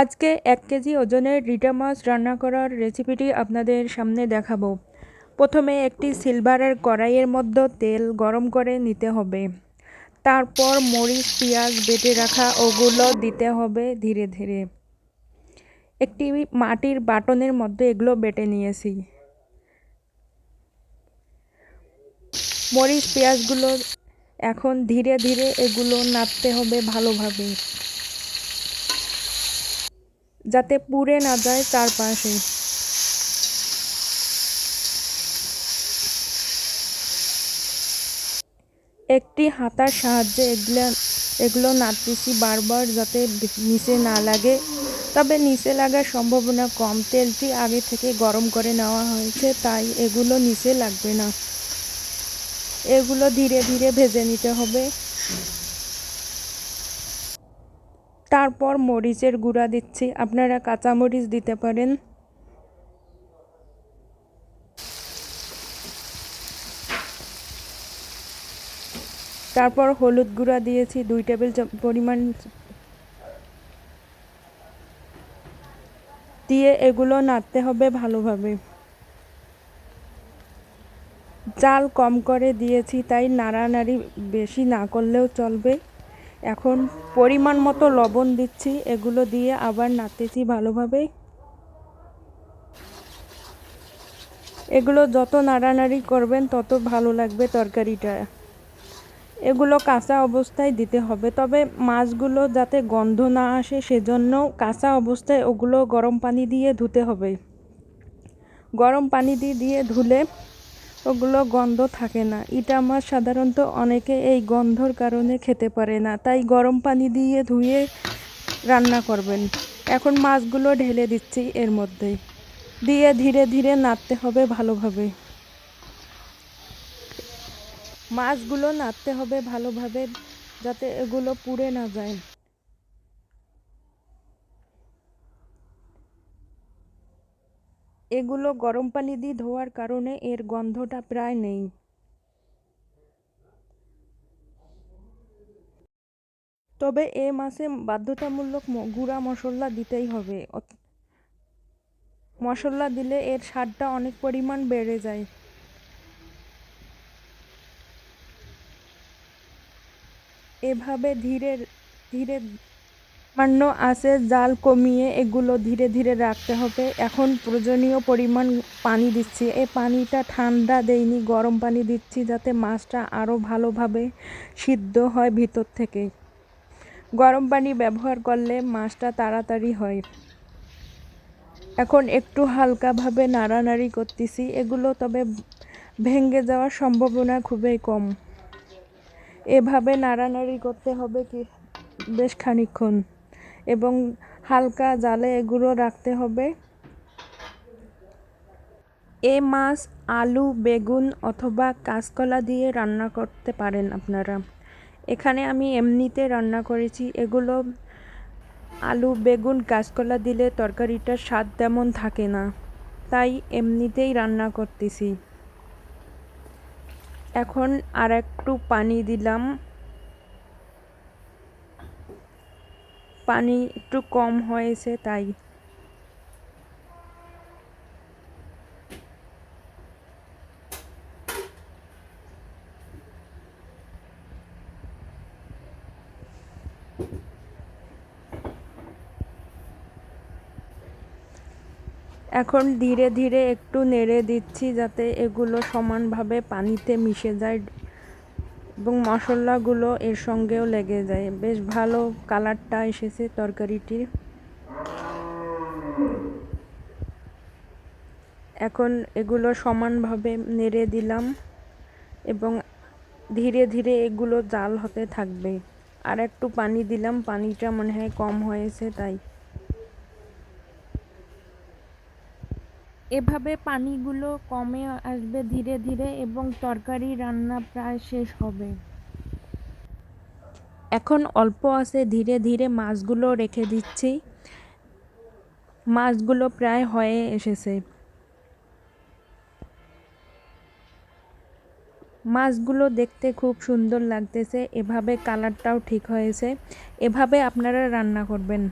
আজকে এক কেজি ওজনের রিটা মাছ রান্না করার রেসিপিটি আপনাদের সামনে দেখাবো। প্রথমে একটি সিলভারের কড়াইয়ের মধ্যে তেল গরম করে নিতে হবে। তারপর মরিচ, পেঁয়াজ বেটে রাখা ওগুলো দিতে হবে ধীরে ধীরে। একটি মাটির বাটনের মধ্যে এগুলো বেটে নিয়েছি। মরিচ, পেঁয়াজগুলো এখন ধীরে ধীরে এগুলো নাড়তে হবে ভালোভাবে। যাতে পুড়ে না যায় চারপাশে একটি হাতার সাহায্যে এগুলো এগুলো নাড়তেছি বারবার যাতে নিচে না লাগে, তবে নিচে লাগার সম্ভাবনা কম। তেলটি আগে থেকে গরম করে নেওয়া হয়েছে, তাই এগুলো নিচে লাগবে না। এগুলো ধীরে ধীরে ভেজে নিতে হবে। তারপর মরিচের গুঁড়া দিচ্ছি। আপনারা কাঁচা মরিচ দিতে পারেন। তারপর হলুদ গুঁড়া দিয়েছি, দুই টেবিল পরিমাণ দিয়ে এগুলো নাড়তে হবে ভালোভাবে। জাল কম করে দিয়েছি, তাই নাড়ানাড়ি বেশি না করলেও চলবে। এখন পরিমাণ মতো লবণ দিচ্ছি, এগুলো দিয়ে আবার নাড়তেছি ভালোভাবে। এগুলো যত নাড়ানাড়ি করবেন, তত ভালো লাগবে তরকারিটা। এগুলো কাঁচা অবস্থায় দিতে হবে, তবে মাছগুলো যাতে গন্ধ না আসে সেজন্য কাঁচা অবস্থায় ওগুলো গরম পানি দিয়ে ধুতে হবে। গরম পানি দিয়ে দিয়ে ধুলে ওগুলো গন্ধ থাকে না। ইটা মাছ সাধারণত অনেকে এই গন্ধর কারণে খেতে পারে না। তাই গরম পানি দিয়ে ধুয়ে রান্না করবেন। এখন মাছগুলো ঢেলে দিচ্ছি এর মধ্যে। দিয়ে ধীরে ধীরে নাড়তে হবে ভালোভাবে। মাছগুলো নাড়তে হবে ভালোভাবে যাতে এগুলো পুড়ে না যায়। এগুলো গরম পানি দিয়ে ধোয়ার কারণে এর গন্ধটা প্রায় নেই। তবে এ মাসে বাধ্যতামূলক গুঁড়া মশলা দিতেই হবে। মশলা দিলে এর স্বাদটা অনেক পরিমাণ বেড়ে যায়। এভাবে ধীরে ধীরে সামান্য আছে জাল কমিয়ে এগুলো ধীরে ধীরে রাখতে হবে। এখন প্রয়োজনীয় পরিমাণ পানি দিচ্ছি। এই পানিটা ঠান্ডা দেয়নি গরম পানি দিচ্ছি যাতে মাছটা আরও ভালোভাবে সিদ্ধ হয় ভিতর থেকে। গরম পানি ব্যবহার করলে মাছটা তাড়াতাড়ি হয়। এখন একটু হালকাভাবে নাড়ানাড়ি করতেছি। এগুলো তবে ভেঙে যাওয়ার সম্ভাবনা খুবই কম। এভাবে নাড়ানাড়ি করতে হবে কি? বেশ খানিক্ষণ এবং হালকা জালে এগুলো রাখতে হবে। এ মাছ, আলু, বেগুন অথবা কাঁচকলা দিয়ে রান্না করতে পারেন আপনারা। এখানে আমি এমনিতে রান্না করেছি, এগুলো আলু, বেগুন, কাঁচকলা দিলে তরকারিটার স্বাদ তেমন থাকে না, তাই এমনিতেই রান্না করতেছি। এখন আর একটু পানি দিলাম। পানি একটু কম হয়েছে, তাই। এখন ধীরে ধীরে একটু নেড়ে দিচ্ছি যাতে এগুলো সমানভাবে পানিতে মিশে যায়। এবং মশলাগুলো এর সঙ্গেও লেগে যায়। বেশ ভালো কালারটা এসেছে তরকারিটির। এখন এগুলো সমানভাবে নেড়ে দিলাম এবং ধীরে ধীরে এগুলো জাল হতে থাকবে। আর একটু পানি দিলাম, পানিটা মনে হয় কম হয়েছে, তাই। এভাবে পানিগুলো কমে আসবে ধীরে ধীরে এবং তরকারি রান্না প্রায় শেষ হবে। এখন অল্প আছে, ধীরে ধীরে মাছগুলো রেখে দিচ্ছি। মাছগুলো প্রায় হয়ে এসেছে। মাছগুলো দেখতে খুব সুন্দর লাগতেছে, এভাবে কালারটাও ঠিক হয়েছে। এভাবে আপনারা রান্না করবেন।